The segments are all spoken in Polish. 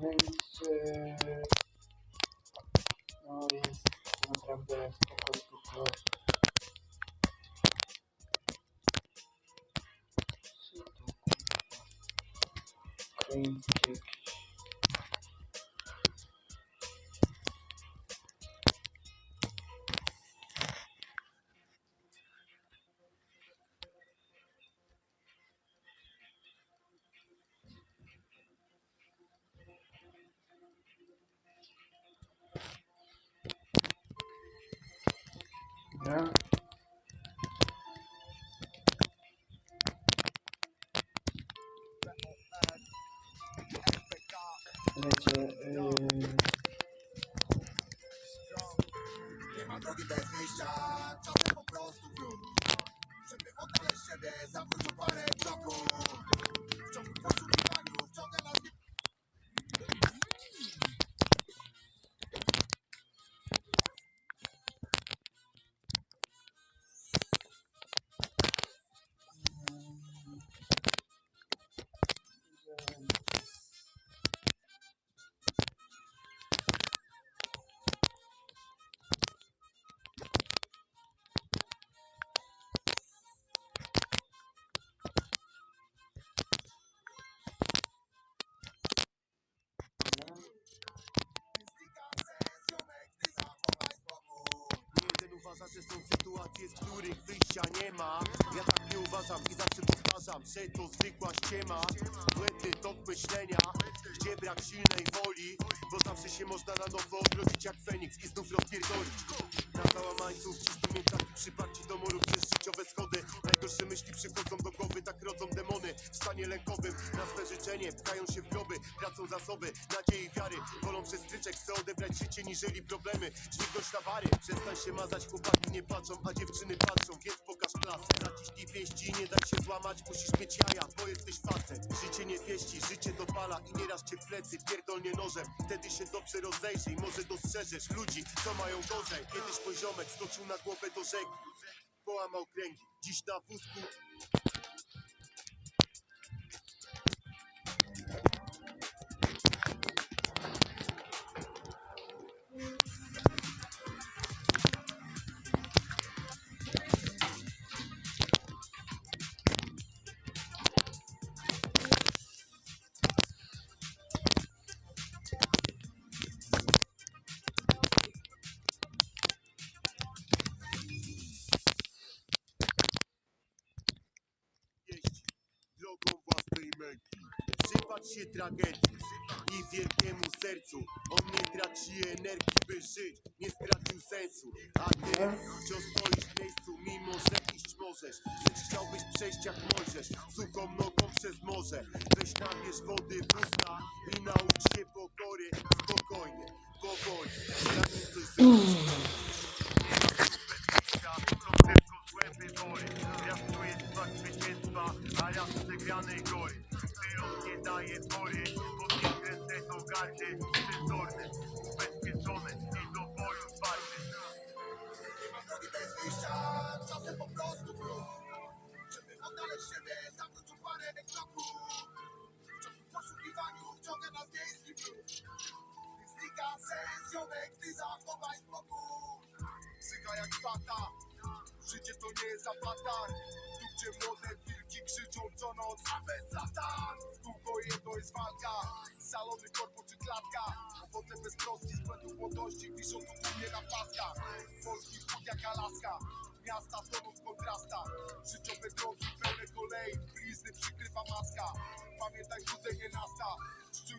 invece noi andrebbe con tutto quindi o parę kroków W ciągu poszukiwaniu wciąga nas sytuacje, z których wyjścia nie ma. Ja tak nie uważam i zawsze powtarzam, że to zwykła ściema. Błędny tok myślenia, gdzie brak silnej woli? Bo zawsze się można na nowo odrodzić jak Feniks i znów rozpierdolić. Na załamańcu wcisnął taki przyparci do murów przez życiowe schody. Najgorsze myśli przychodzą do głowy, tak rodzą demony. W stanie lękowym, na swe życzenie Pchają się w groby, tracą zasoby Nadziei wiary, wolą przez stryczek Chce odebrać życie niżeli problemy. Dźwignąć na bary, przestań się mazać Chłopaki nie patrzą, a dziewczyny patrzą Więc pokaż klasę, zaciśnij pięści Nie daj się złamać, musisz mieć jaja Bo jesteś facet, życie nie pieści Życie dopala i nieraz cię w plecy Pierdolnie nożem, wtedy się dobrze rozejrzyj Może dostrzeżesz ludzi, co mają gorzej. Kiedyś mój ziomek skoczył na głowę do rzeki Połamał kręgi, dziś na wózku Przypatrz się tragedii i wielkiemu sercu. On nie traci energii, by żyć, nie stracił sensu. A ty wciąż stoisz w miejscu, mimo że iść możesz. Lecz chciałbyś przejść jak Mojżesz, suchą nogą przez morze. Weź nabierz wody w usta i naucz się pokory. Spokojnie, powoli, zanim coś zrobisz. Awatar Tu gdzie młode wilki krzyczą co noc, a bez satan W kółko jedno jest walka, salony, korpo czy klatka. Owoce bez troski, z błędów młodości wiszą tu tłumie na paskach. Polski chód jak Alaska, miasta tonów w kontrastach Życiowe drogi pełne kolei, blizny przykrywa maska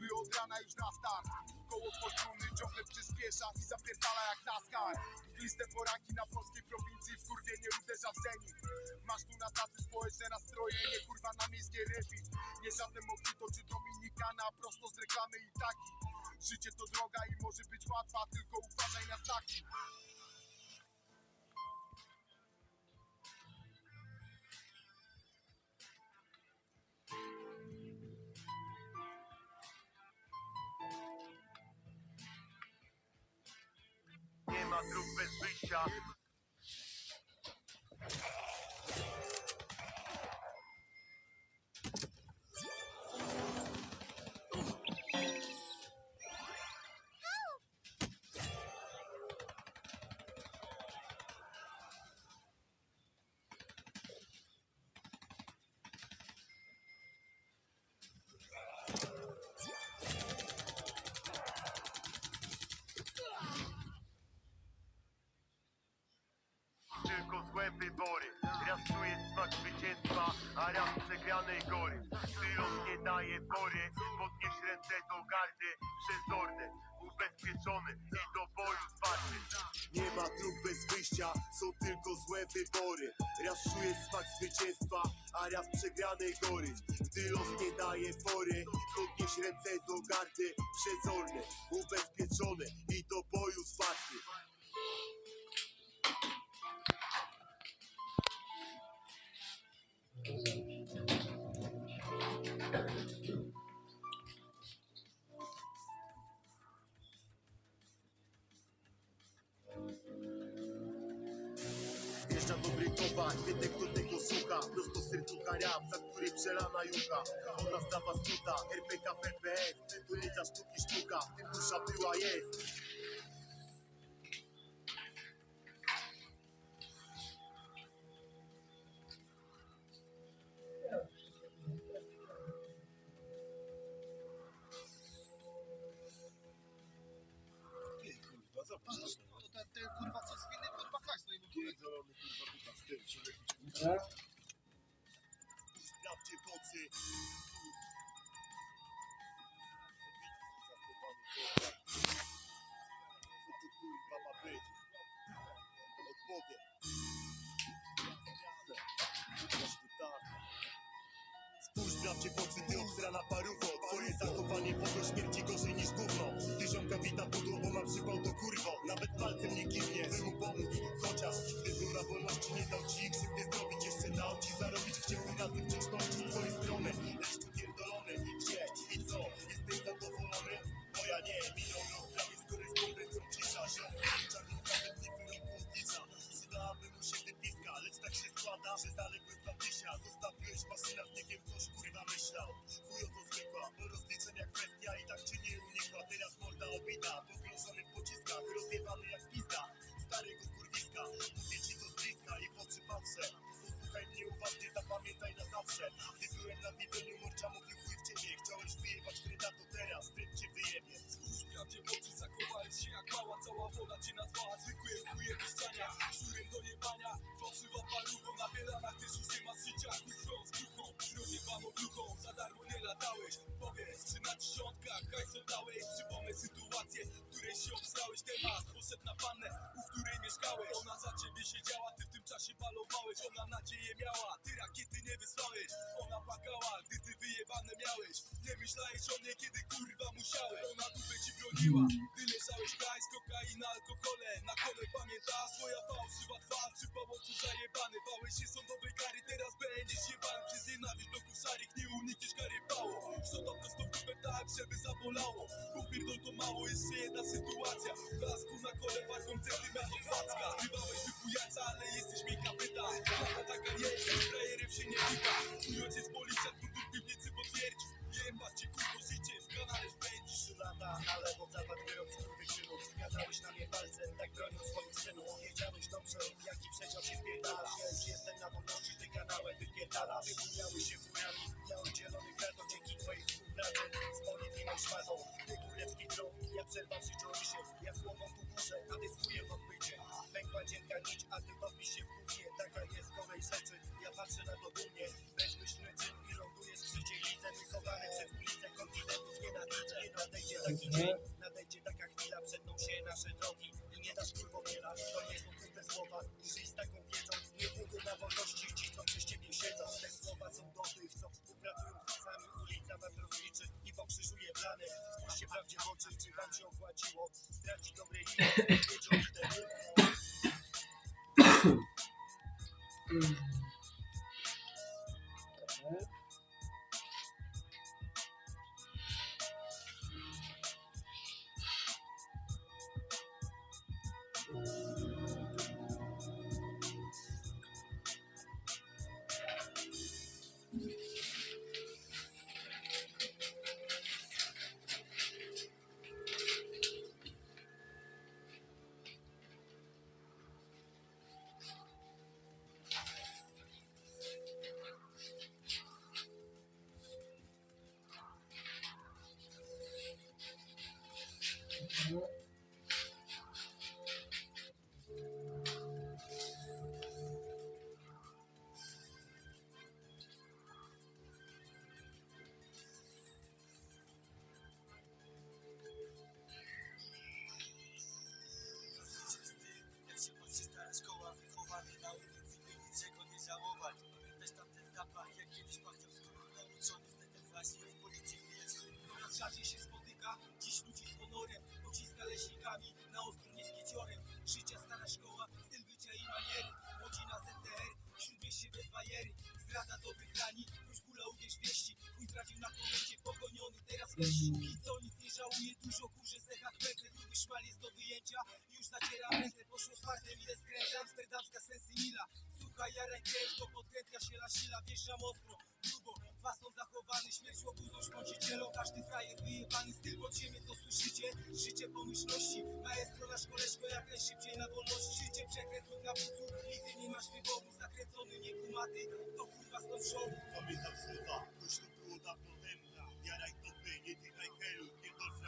szczury od rana już na start Koło fortuny ciągle przyspiesza i zapierdala jak NASCAR Gliste poranki na polskiej prowincji, w kurwie nie uderza w zenit. Masz tu na tacy społeczne nastroje, nie kurwa na miejskie refi Nie żadne mojito czy dominikana, prosto z reklamy i taki. Życie to droga i może być łatwa, tylko uważaj na staki Nie ma dróg wybory. Raz czuję smak zwycięstwa, a raz przegranej gory. Nie daje pory, podnieś ręce do gardy Przezorny, ubezpieczony i do boju zwarty Nie ma dróg bez wyjścia, są tylko złe wybory. Raz czuję smak zwycięstwa, a raz przegranej gory. Gdy los nie daje fory, podnieś ręce do gardy Przezorny, ubezpieczony i do boju zwarty Wjeżdża dobry towar, wydech do tego słucha. Prosto serducha rap, za który przelana jucha. Ona zdawa skuta, RPK, PPS To nie za sztuki sztuka, tym dusza była jest Spójrz sprawdźcie pocy, ty obsrana paruwo. Twoje zachowanie po to śmierci gorzej niż gówno. Ty wita pudło, bo ma przypał to kurwo. Nawet palcem nie kiwnie, by mu pomóc. Chociaż wybór wolności nie dał ci krzywdy zrobić zawsze Gdy byłem na widzeniu, morcza mówił chuj w ciebie Chciałeś wyjebać Freda, to teraz Fred cię wyjebie Spójrz prawdzie w oczy, zakowałeś się jak mała Cała wola cię nazwała, zwykłe chuje puszczania Szczurem do jebania, fałszywa paluchą Na bielanach też już nie masz życia Chuj swoją skruchą, rozjebaną bruchą Za darmo nie latałeś, powiedz Czy na dziesiątkach hajs oddałeś Przypomnę sytuację, której się obstałeś Temat poszedł na pannę, u której mieszkałeś. Ona za ciebie siedziała, ty tym czasie balowałeś Ona nadzieję miała, ty rakiety nie wysłałeś. Ona płakała, gdy ty wyjebane miałeś. Nie myślałeś o niej, kiedy kurwa musiałeś. Ona dupę ci broniła, gdy leżałeś hajs, kokaina, alkohole Na kole pamiętasz, swoja fałszywa twarz. Przy połączu zajebany, bałeś się sądowej kary. Teraz będziesz jebany przez nienawiść. Bloków szarych Nie unikniesz kary. Pało. Wrzuta prosto w dupę tak, żeby zabolało. Popierdol to mało, jeszcze jedna sytuacja. Blasku na kole parką centymetr od wacka wita Twój ojciec policjant, mundur w piwnicy potwierdził Jebać cię kurwo życie, w kanale wpędzisz Trzy lata na lewo zapadł wyrok skurwysynów Skazałeś na mnie palcem, tak broniąc swoich synów Wiedziałeś dobrze, jaki przedział się wpierdalasz Ja już jestem na wolności, ty kanałem wypierdalasz Wypełniały się furami, ja oddzielony kratom Dzięki twojej współpracy z policyjną szmatą Ty królewski tron, ja przerwawszy się Ja z głową tu górze, a ty z Nadejdzie taki dzień, nadejdzie taka chwila Przedną się nasze drogi. I nie dasz kurwo wiela To nie są puste słowa, żyj z taką wiedzą Nie długo na wolności. Ci, co przy ciebie siedzą Te słowa są do tych, co współpracują z sami Ulica was rozliczy i pokrzyżuje plany. Spójrzcie prawdzie w oczy, czy wam się opłaciło Stracić dobre imię, Uhum. Póki co nic nie żałuję, dużo kurzy zechach pędzę Gruby szmal jest do wyjęcia, już zacieram ręce Poszło z fartem, ile skręcę, amsterdamska sensymila Słuchaj, jaraj kręć, bo podkrętka się lasila Wjeżdżam ostro, grubo, fason zachowany Śmierć łobuzą szpącicielą, każdy frajer wyjebany Styl pod ziemię, to słyszycie? Życie pomyślności, maestro nasz koleżko Jak najszybciej na wolności, życie przekrętów na płucu Nigdy nie masz wyboru, zakręcony, nie kumaty To kurwa stąd show Pamiętam słowa,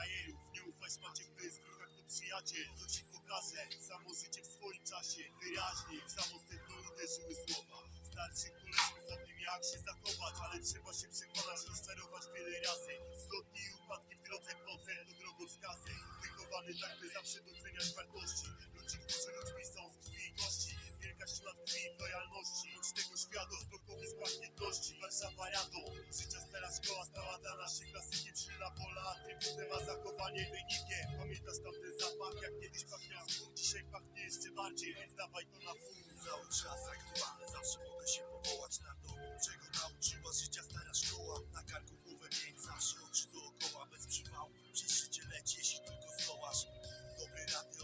frajerów Nie ufaj szmacie, kto jest ruchach to przyjaciel. To ci pokażę, samo życie w swoim czasie. Wyraźnie, w samo sedno uderzyły słowa. Starszych koleżków za tym jak się zachować Ale trzeba się przekonać, rozczarować wiele razy. Zlotni i upadki w drodze poce to drogowskazy. Wychowany tak, by zawsze doceniać wartości. Ludzi, którzy ludźmi są z krwi i kości. Wielka siła tkwi w lojalności. Idź tego świata, spokojnie z pamiętności Warszawa Rado, życia stara szkoła szylna pola Atrybutem, a zachowanie wynikiem. Pamiętasz tamten zapach, jak kiedyś pachniał Dzisiaj pachnie jeszcze bardziej, więc dawaj to na fur Cały czas aktualny, zawsze mogę się powołać na to Czego nauczyła życia stara szkoła. Na karku głowę mieć, zawsze oczy dookoła Bez przypału, przez życie leć, jeśli tylko zdołasz. Dobre rady,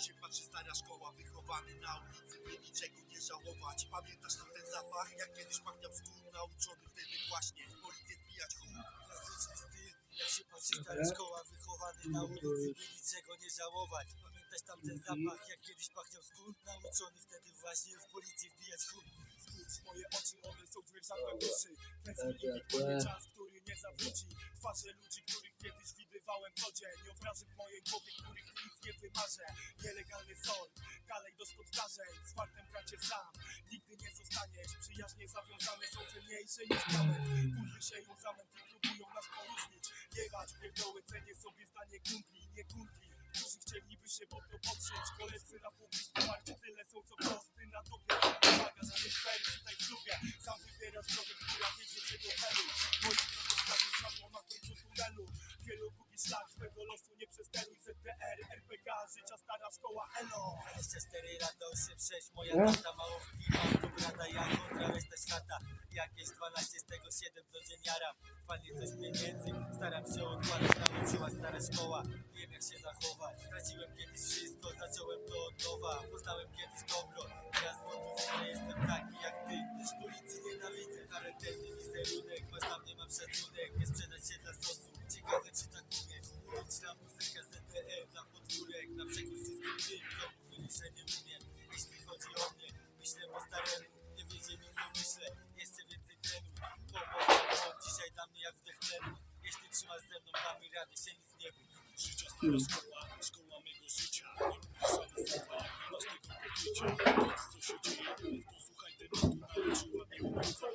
Jak się patrzy stara szkoła, wychowany na ulicy By niczego nie żałować. Pamiętasz tam ten zapach, jak kiedyś pachniał skór Nauczony wtedy właśnie, w policję wbijać. Chór Klasyczny styl, jak się patrzy stara szkoła Wychowany na ulicy, by niczego nie żałować. Pamiętasz tam ten zapach, jak kiedyś pachniał skór Nauczony wtedy właśnie w policji wbijać. Chór Spójrz, moje oczy, one są zwierzakiem duszy. Tęsknilik to czas, który nie zawróci. Twarze ludzi, których kiedyś widywałem co dzień Obrazy w mojej głowie, których nic nie wymarzę. Nielegalny sąd, kalejdoskop zdarzeń Z fartem bracie sam, nigdy nie zostaniesz Przyjaźnie zawiązane są cenniejsze niż diament Kurwy sieją zamęt i próbują nas poróżnić Jebać pierdoły, cenię sobie zdanie kumpli, nie kumpli Którzy chcieliby się po to potrzeć. Koledzy na publicznym parcie tyle są co prosty na tobie. Uwaga, że nie fair tutaj w klubie Sam wybierasz drogę, która wiedzie cię do celu. Moim światło na końcu tunelu. Wielu gubi szlak swego losu, nie przesteruj ZDR, RPK, życia stara szkoła, elo. 24 lata, 8-6, moja tata mało wpływa To brata ja kontra reszta świata. Jakieś 12 z tego 7 co dzień jaram Fajnie coś pieniędzy, staram się odkładać Nauczyła stara szkoła, wiem jak się zachować Straciłem kiedyś wszystko, zacząłem to od nowa. Poznałem kiedyś dobro, teraz złotówkę Jestem taki jak ty, też policji nienawidzę Charakterny wizerunek, masz na mnie mam szacunek Nie sprzedać się dla sosu, ciekawe czy tak umiesz Uliczna muzyka ZDR dla podwórek Na przekór wszystkim tym, co mówili, że nie umiem. Jeśli chodzi o mnie, myślę po staremu Nie wiedzie mi to myślę, jeszcze więcej trenu Pomoc dzisiaj dla mnie jak wdech tlenu Jeśli trzymasz ze mną, damy radę, się nic nie bój. Życia stara szkoła, szkoła mego życia. Nie mówisz, nie słucha, jak nie masz tego poczucia. Nic co się dzieje, posłuchaj tematu Nauczyła mnie ulica,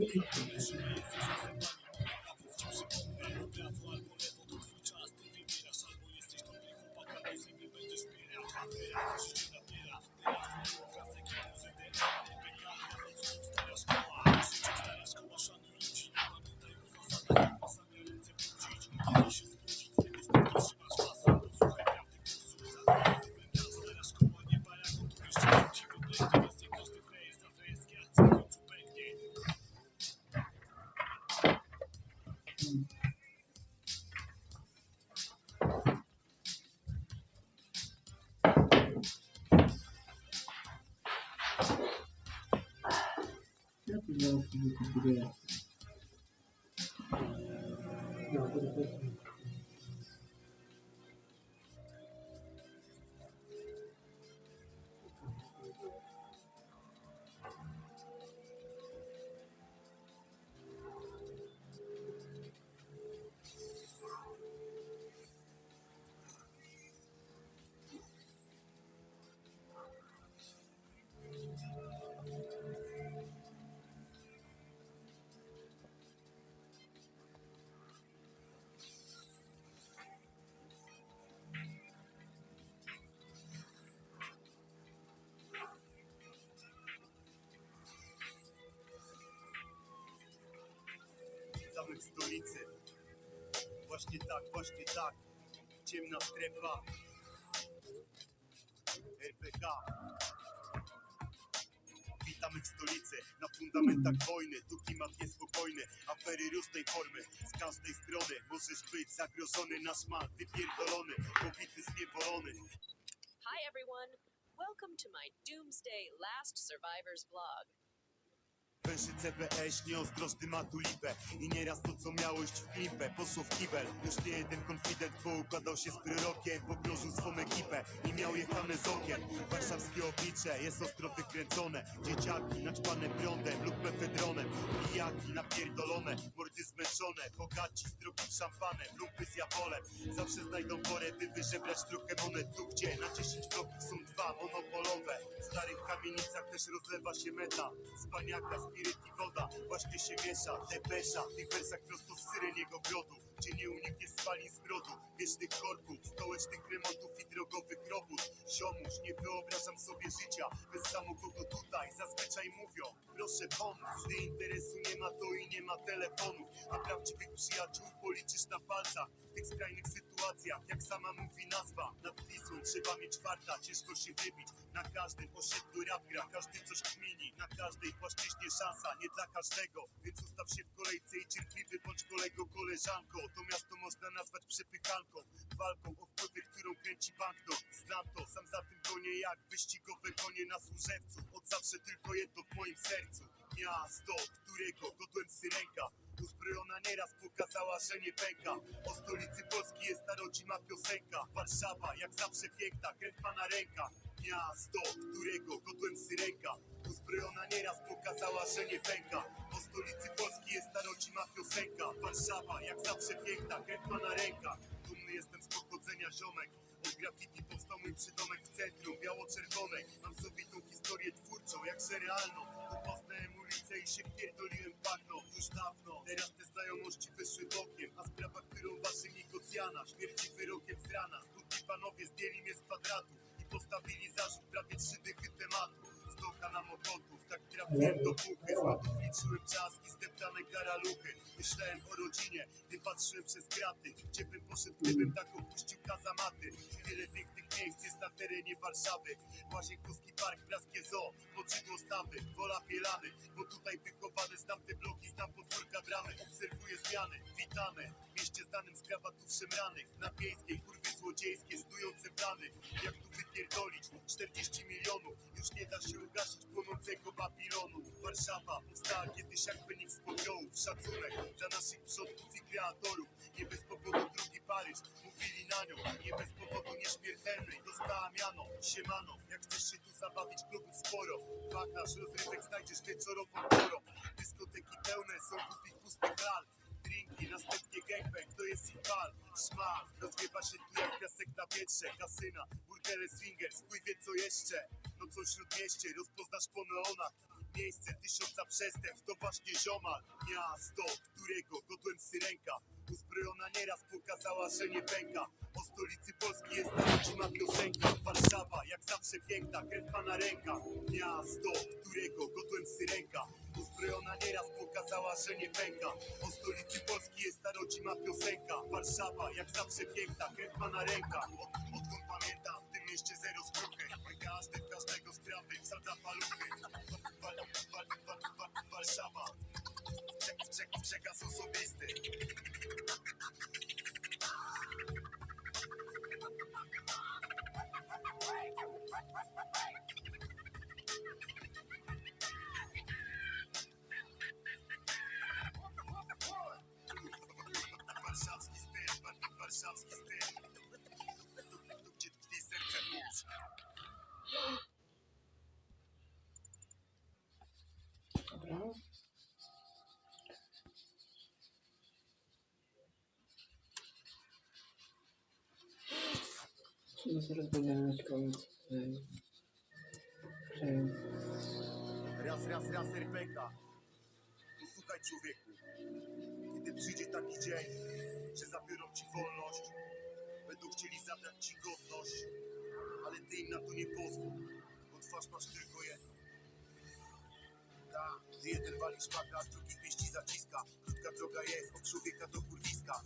Yeah. Ja tu zaraz stolicy. Właśnie tak, właśnie tak. Ciemna strefa. RPK Witamy w stolicy, na fundamentach wojny. Tu klimat jest spokojny, afery różnej formy. Z każdej strony możesz być zagrożony Nasz man wypierdolony, pobity, zniewolony. Hi everyone, welcome to my Doomsday Last Survivors vlog. Węży CBS, nieostrożny ma tu lipę I nieraz to co miało iść w klimpę Poszło w kibel, już nie jeden konfident Poukładał się z prorokiem, pogrążył swą ekipę. I miał jechane z okien. Warszawskie oblicze jest ostro wykręcone. Dzieciaki naćpane prądem lub mefedronem. Pijaki napierdolone, mordy zmęczone. Bogaci z drogim szampanem, lumpy z jabolem Zawsze znajdą porę, by wyżebrać trochę monet. Tu gdzie? Na 10 bloków są dwa monopolowe. W starych kamienicach też rozlewa się meta. Spaniaka, i woda. Właśnie się miesza Depesza, w tych wersach prosto z syreniego brodu Gdzie nie uniknie spalin z brodu Wiecznych korków, stołecznych remontów i drogowych robót. Ziomuś, nie wyobrażam sobie życia Bez samochodu tutaj, zazwyczaj mówią. Proszę pomóc, nie ma to i nie ma telefonów A prawdziwych przyjaciół policzysz na palcach W tych skrajnych sytuacjach, jak sama mówi nazwa Nad Wisłą trzeba mieć farta, ciężko się wybić Na każdym osiedlu rap gra, każdy coś kmini Na każdej płaszczyźnie szansa, nie dla każdego. Więc ustaw się w kolejce i cierpliwy bądź kolego, koleżanko. To miasto można nazwać przepychanką Walką o wpływy, którą kręci banknot. Znam to, sam za tym gonię jak wyścigowe konie na służewcu. Od zawsze tylko jedno w moim sercu Miasto, którego godłem syrenka. Uzbrojona nieraz pokazała, że nie pęka. O stolicy Polski jest ta rodzima piosenka. Warszawa, jak zawsze piękna, krew na rękach Miasto, którego godłem syrenka. Uzbrojona nieraz pokazała, że nie pęka. O stolicy Polski jest ta rodzima piosenka. Warszawa, jak zawsze piękna, krew na rękach Dumny jestem z pochodzenia ziomek. Od graffiti powstał mój przydomek w centrum biało-czerwonej Mam sowitą historię twórczą, jakże realną poznałem ulicę i się wpierdoliłem bagno. Już dawno, teraz te znajomości wyszły bokiem A sprawa, którą waży negocjana. Śmierci wyrokiem z rana. Skutki panowie zdjęli mnie z kwadratu I postawili zarzut prawie trzy dychy tematu Stoka na mokotów, tak trafiłem do puchy Złotów liczyłem czaski, zdeptane karaluchy Myślałem o rodzinie, gdy patrzyłem przez kraty. Gdzie bym poszedł, gdybym tak opuścił kazamaty? Wiele pięknych miejsc jest na terenie Warszawy. Łazienkowski Park, Praskie Zoo, Poczydło Stawy, Wola Pielany Bo tutaj wychowane znam te bloki, znam podwórka bramy. Obserwuję zmiany, witamy. W mieście znanym z krawatów szemranych. Na wiejskiej, kurwy złodziejskie, snujące plany. Jak tu wypierdolić? 40 milionów. Już nie da się ugasić płonącego Babilonu. Warszawa powstała kiedyś jak wynik z popiołów Szacunek dla naszych przodków i kreatorów. Nie bez powodu drugi Paryż. Mówili na nią, nie bez powodu nieśmiertelnej Dostała miano, siemano Jak chcesz się tu zabawić, klubów sporo. Wachlarz rozrywek znajdziesz wieczorową porą. Dyskoteki pełne są głupich pustych lal Drinki, następnie gangbang, to jest ich bal Szmal, rozwiewa się tu jak piasek na wietrze. Kasyna, burgele, swingers, chuj wie co jeszcze. Nocą śródmieście, rozpoznasz po neonach. Miejsce tysiąca przestępstw, to właśnie ziomal. Miasto, którego godłem syrenka. Uzbrojona nieraz pokazała, że nie pęka. O stolicy Polski jest ta rodzima piosenka. Warszawa, jak zawsze piękna, krew ma na rękach. Miasto, którego godłem syrenka. Uzbrojona nieraz pokazała, że nie pęka. O stolicy Polski jest ta rodzima piosenka. Warszawa, jak zawsze piękna, krew ma na rękach. Od, Odkąd pamiętam, mieście zero skruchy. Każdy w każdego sprawy wsadza paluchy. Warszawa Przek, przek, przekaz osobisty. Warszawski styl, wa- warszawski styl Tu gdzie tkwi serce burz Dobra. Będę mieć koniec. Raz, raz, raz RPK Posłuchaj człowieku. Kiedy przyjdzie taki dzień Że zabiorą ci wolność Będą chcieli zabrać ci godność Ale ty im na to nie pozwól Bo twarz masz tylko jedną. Tak, ty jeden walisz szpaka, drugi pieści zaciska. Krótka droga jest od człowieka do kurwiska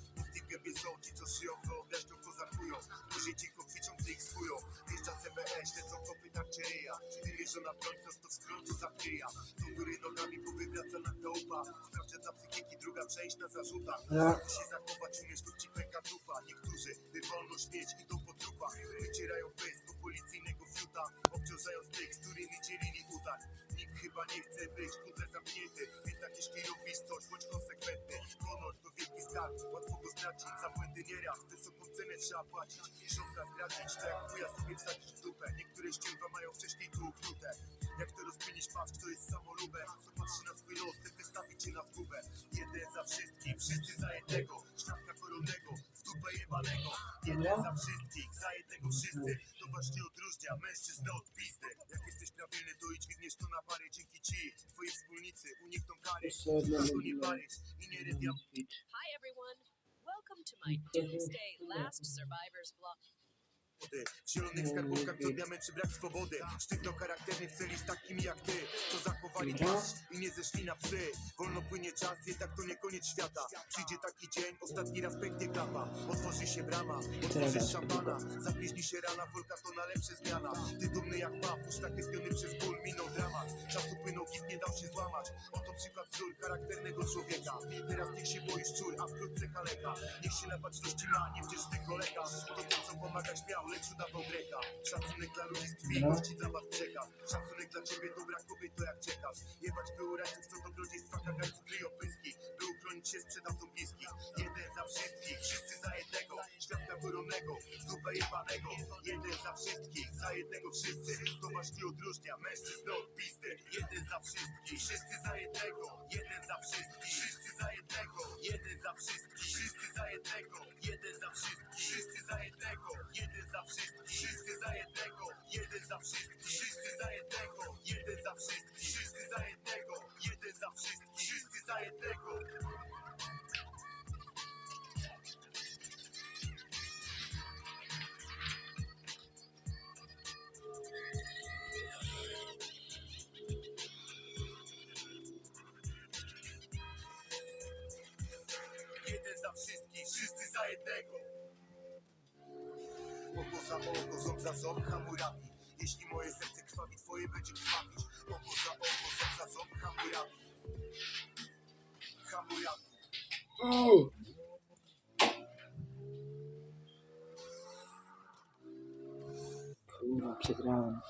gębie są ci, co szyją wyobraźnią, co zakują Później cicho kwiczą, skują. Wjeżdża CBS, lecą kopy tak ryja Wymierzona broń prosto w skrót, co zakryja Do góry nogami powywraca na kołpa Sprawdza dla psychiki druga część na zarzutach Ja. Ty się zachować umiesz lub ci pęka dupa Niektórzy, by wolność mieć, idą po trupach. Wycierają pysk po policyjnego fiuta Obciążając tych, z którymi dzielili udań Nikt chyba nie chce być kudle zamknięty. Jednak jeśli robisz coś, bądź konsekwentny. Honor to wielki skarb, łatwo go stracić. Za błędy nieraz, wysoką cenę trzeba płacić Środka zdradzić, to jak chuja sobie wsadzić w dupę. Niektóre ścięgła mają wcześniej tu uknute Jak to rozkminić, patrz, kto jest samolubem. Co patrzy na swój los, ten wystawi cię na zgubę. Jeden za wszystkich, wszyscy za jednego Sztabka koronnego, w dupę jebanego Jeden za wszystkich, za jednego wszyscy To właśnie odróżnia mężczyznę od pizdy Jak jesteś prawilny, to i dźwigniesz to na parę Dzięki ci, twoi wspólnicy unikną kary to nie. Paryż i nie Rewiam Hi everyone. Welcome to my Doomsday Last Survivors Blog. Wody. W zielonych skarbówkach co czy brak swobody. Sztywno charakterny w celi z takimi jak ty. Co zachowali twarz i nie zeszli na psy. Wolno płynie czas, jednak to nie koniec świata. Przyjdzie taki dzień, ostatni raz pęknie klapa. Otworzy się brama, otworzysz szampana. Zapieźni się rana, wolka to na lepsze zmiana. Ty dumny jak pap, uszlachetniony przez ból Minął dramat, czasu płynął, gift nie dał się złamać. Oto przykład wzór charakternego człowieka. Teraz niech się boisz czur, a wkrótce kaleka. Niech się na baczności ma, nie wdzięczny kolega To ten co pomagać miał, lecz greka. Szacunek dla ludzi z krwi, No. gości dla was przekaz Szacunek dla ciebie, dobra kobiet, to jak czekasz. Jebać było rajców, co dobrodziejstwa kagańców kryją pyski By uchronić się sprzed osób bliskich. Jeden za wszystkich, wszyscy za jednego. Świadka koronnego, w dupę jebanego. Jeden za wszystkich, za jednego wszyscy. To właśnie odróżnia mężczyznę od pizdy. Jeden za wszystkich, wszyscy za jednego. Jeden za wszystkich, wszyscy za jednego Jeden za wszystkich, wszyscy za jednego Jeden za wszystkich, wszyscy za jednego Jeden za wszystkich, wszyscy za jednego Jeden za wszystkich, wszyscy za jednego Jeden za wszystkich, wszyscy za jednego Jeden za wszystkich, wszyscy za jednego za ząb, Hammurabi Jeśli moje serce krwawi, twoje będzie krwawić Oko za oko, ząb za ząb, Hammurabi Hammurabi Uuu. Kurwa, przegrałem.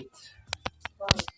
it. Wow.